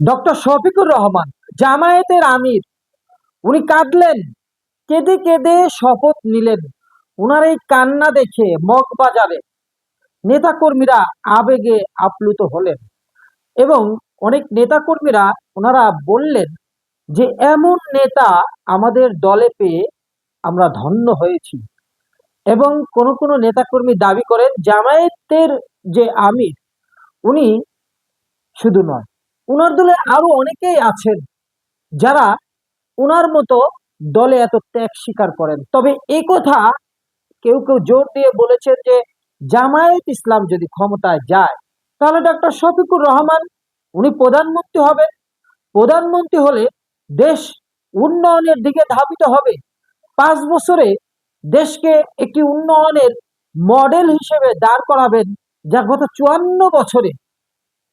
Doctor Shafiqur Rahman, জামায়াতের আমির। উনি কাঁদলেন, কেঁদে কেঁদে শপথ নিলেন। উনার এই কান্না দেখে মগ মগবাজারে নেতাকর্মীরা আবেগে আপ্লুত হলেন এবং অনেক নেতাকর্মীরা ওনারা বললেন যে, এমন নেতা আমাদের দলে পেয়ে আমরা ধন্য হয়েছি। এবং কোন কোন নেতাকর্মী দাবি করেন, জামায়াতের যে আমির, উনি শুধু নয় উনার দলে আরও অনেকেই আছেন যারা উনার মতো দলে এত ত্যাগ স্বীকার করেন। তবে এই কথা কেউ কেউ জোর দিয়ে বলেছেন যে, জামায়াত ইসলাম যদি ক্ষমতায় যায়, তাহলে ডক্টর শফিকুর রহমান উনি প্রধানমন্ত্রী হবেন। প্রধানমন্ত্রী হলে দেশ উন্নয়নের দিকে ধাবিত হবে। পাঁচ বছরে দেশকে একটি উন্নয়নের মডেল হিসেবে দাঁড় করাবেন যা গত চুয়ান্ন বছরে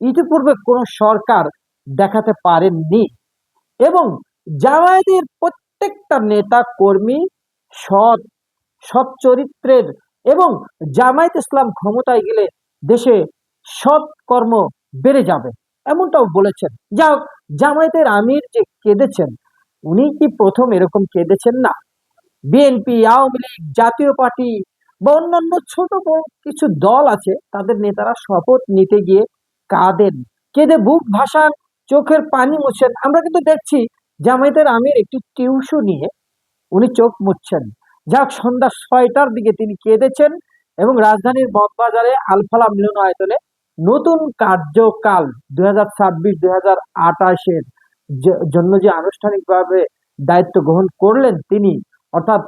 ইতিপূর্বে কোনো সরকার দেখাতে পারেননি। এবং জামায়াতের প্রত্যেকটা নেতা কর্মী সৎ সৎ চরিত্রের এবং জামায়াত ইসলাম ক্ষমতায় গেলে দেশে সৎ কর্ম বেড়ে যাবে, এমনটাও বলেছেন। যা জামায়াতের আমির যে কেঁদেছেন, উনি কি প্রথম এরকম কেঁদেছেন না? বিএনপি, আওয়ামী লীগ, জাতীয় পার্টি বা অন্যান্য ছোট বড় কিছু দল আছে, তাদের নেতারা শপথ নিতে গিয়ে কাঁদেন। কেঁদে বুক ভাসান, চোখের পানি মুছেন। আমরা কিন্তু দেখছি জামায়াতের আমির একটি টিউশু নিয়ে উনি চোখ মুছছেন। যাক, সন্ধ্যা ছয়টার দিকে তিনি কেঁদেছেন এবং রাজধানীর মগবাজারে আলফালা মিলন মিলনায়তনে নতুন কার্যকাল দুই হাজার ছাব্বিশ আঠাশের জন্য যে আনুষ্ঠানিকভাবে দায়িত্ব গ্রহণ করলেন তিনি, অর্থাৎ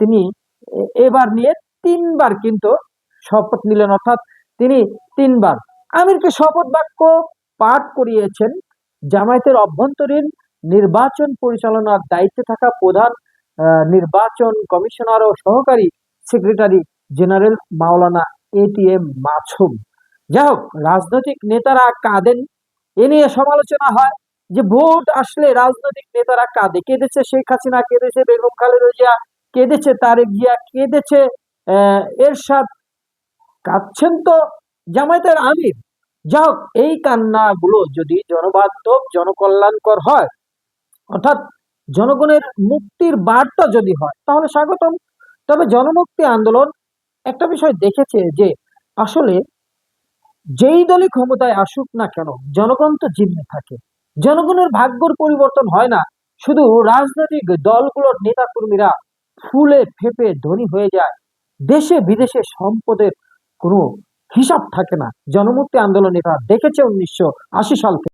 তিনি এবার নিয়ে তিনবার কিন্তু শপথ নিলেন। অর্থাৎ তিনি তিনবার আমিরকে শপথ বাক্য পাঠ করিয়েছেন। জামায়াতের অভ্যন্তরীণ নির্বাচন পরিচালনার দায়িত্বে থাকা প্রধান নির্বাচন কমিশনার ও সহকারী secretary general Maulana ATM Masum. যাই হোক রাজনৈতিক নেতারা কাঁদেন। এ নিয়ে সমালোচনা হয় যে ভোট আসলে রাজনৈতিক নেতারা কাঁদে। কেঁদেছে শেখ হাসিনা কেঁদেছে বেগম খালেদা জিয়া কেঁদেছে তারেক জিয়া কেঁদেছে আহ, এরশাদ। কাঁদছেন তো জামায়াতের আমির। যা হোক এই কান্নাগুলো যদি জনবান্ধব, জনকল্যাণকর হয়, অর্থাৎ জনগণের মুক্তির বার্তা যদি হয়, তাহলে স্বাগতম। তবে জনমুক্তি আন্দোলন একটা বিষয় দেখেছে যে, আসলে যেই দলই ক্ষমতায় আসুক না কেন, জনগণ তো জিম্মে থাকে। জনগণের ভাগ্যর পরিবর্তন হয় না। শুধু রাজনৈতিক দলগুলোর নেতাকর্মীরা ফুলে ফেপে ধনী হয়ে যায়। দেশে বিদেশে সম্পদের কোনো হিসাব থাকে না। জনমুক্তি আন্দোলন এটা দেখেছে উনিশশো আশি সাল থেকে।